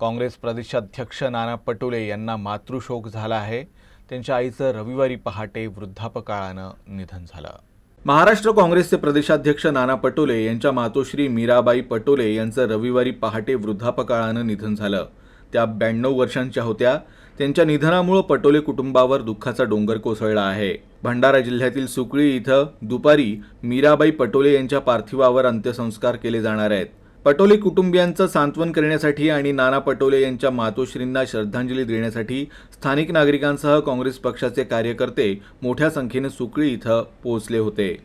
काँग्रेस प्रदेशाध्यक्ष नाना पटोले यांना मातृशोक झाला आहे. त्यांच्या आईचं रविवारी पहाटे वृद्धापकाळानं निधन झालं. महाराष्ट्र काँग्रेसचे प्रदेशाध्यक्ष नाना पटोले यांच्या मातोश्री मीराबाई पटोले यांचं रविवारी पहाटे वृद्धापकाळानं निधन झालं. त्या ब्याण्णव वर्षांच्या होत्या. त्यांच्या निधनामुळं पटोले कुटुंबावर दुःखाचा डोंगर कोसळला आहे. भंडारा जिल्ह्यातील सुकळी इथं दुपारी मीराबाई पटोले यांच्या पार्थिवावर अंत्यसंस्कार केले जाणार आहेत. पटोले कुटुंबियांचं सांत्वन करण्यासाठी आणि नाना पटोले यांच्या मातोश्रींना श्रद्धांजली देण्यासाठी स्थानिक नागरिकांसह काँग्रेस पक्षाचे कार्यकर्ते मोठ्या संख्येने सुकळी इथं पोहोचले होते.